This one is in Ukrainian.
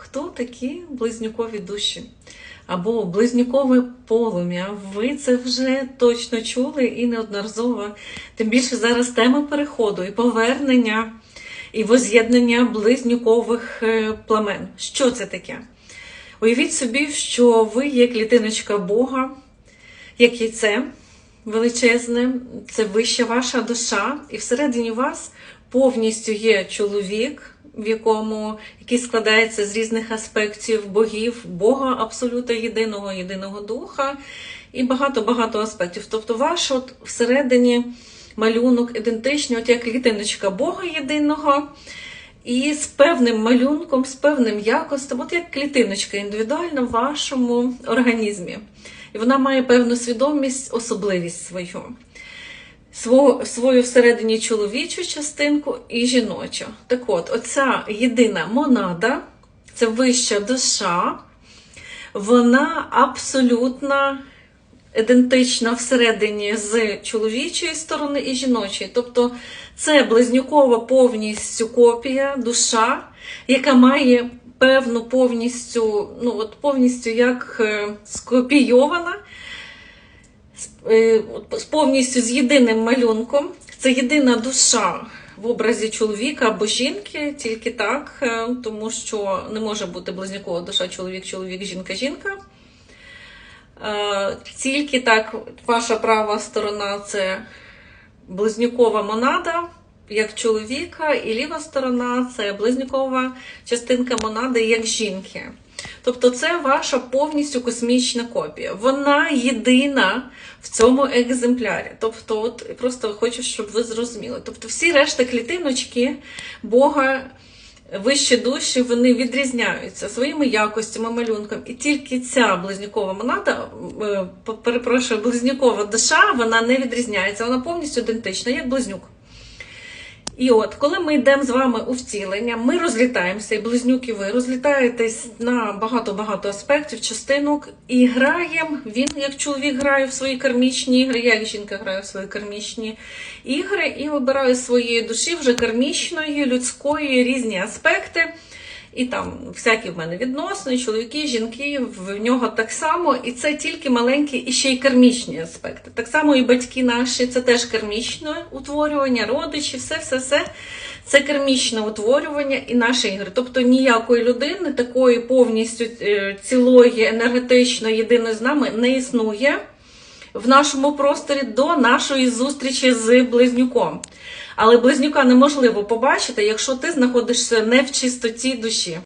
хто такі близнюкові душі? Або близнюкове полум'я. Ви це вже точно чули і неодноразово. Тим більше зараз тема переходу і повернення, і воз'єднання близнюкових е, пламен. Що це таке? Уявіть собі, що ви є клітиночка Бога, як яйце величезне, це вища ваша душа, і всередині вас повністю є чоловік, в якому який складається з різних аспектів богів, Бога абсолютно єдиного, єдиного духа, і багато-багато аспектів. Тобто, ваш от всередині малюнок ідентичний, от як клітиночка Бога єдиного. І з певним малюнком, з певним якостем, от як клітиночка індивідуальна в вашому організмі. І вона має певну свідомість, особливість свою. Свою, свою всередині чоловічу частинку і жіночу. Так от, оця єдина монада, це вища душа, вона абсолютно ідентична всередині з чоловічої сторони і жіночої. Тобто це близнюкова повністю копія, душа, яка має певну повністю, ну от повністю як е, скопійована, е, з повністю з єдиним малюнком. Це єдина душа в образі чоловіка або жінки, тільки так, е, тому що не може бути близнюкова душа чоловік, чоловік, жінка, жінка. Е, Тільки так, ваша права сторона це близнюкова монада, як чоловіка, і ліва сторона це близнюкова частинка монади, як жінки. Тобто це ваша повністю космічна копія. Вона єдина в цьому екземплярі. Тобто, от просто хочу, щоб ви зрозуміли. Тобто, всі решта клітиночки Бога вищі душі вони відрізняються своїми якостями, малюнком. І тільки ця близнюкова монада, е, перепрошую, близнюкова душа, вона не відрізняється, вона повністю ідентична, як близнюк. І от, коли ми йдемо з вами у втілення, ми розлітаємося, і близнюки ви розлітаєтесь на багато-багато аспектів, частинок, і граємо. Він, як чоловік, грає в свої кармічні ігри, я як жінка граю в свої кармічні ігри і вибираю своєї душі вже кармічної, людської, різні аспекти. І там всякі в мене відносини, чоловіки, жінки, в нього так само, і це тільки маленькі і ще й кармічні аспекти. Так само і батьки наші, це теж кармічне утворювання, родичі, все-все-все. Це кармічне утворювання і наші ігри. Тобто ніякої людини, такої повністю е, цілої, енергетично єдиної з нами не існує в нашому просторі до нашої зустрічі з близнюком. Але близнюка неможливо побачити, якщо ти знаходишся не в чистоті душі.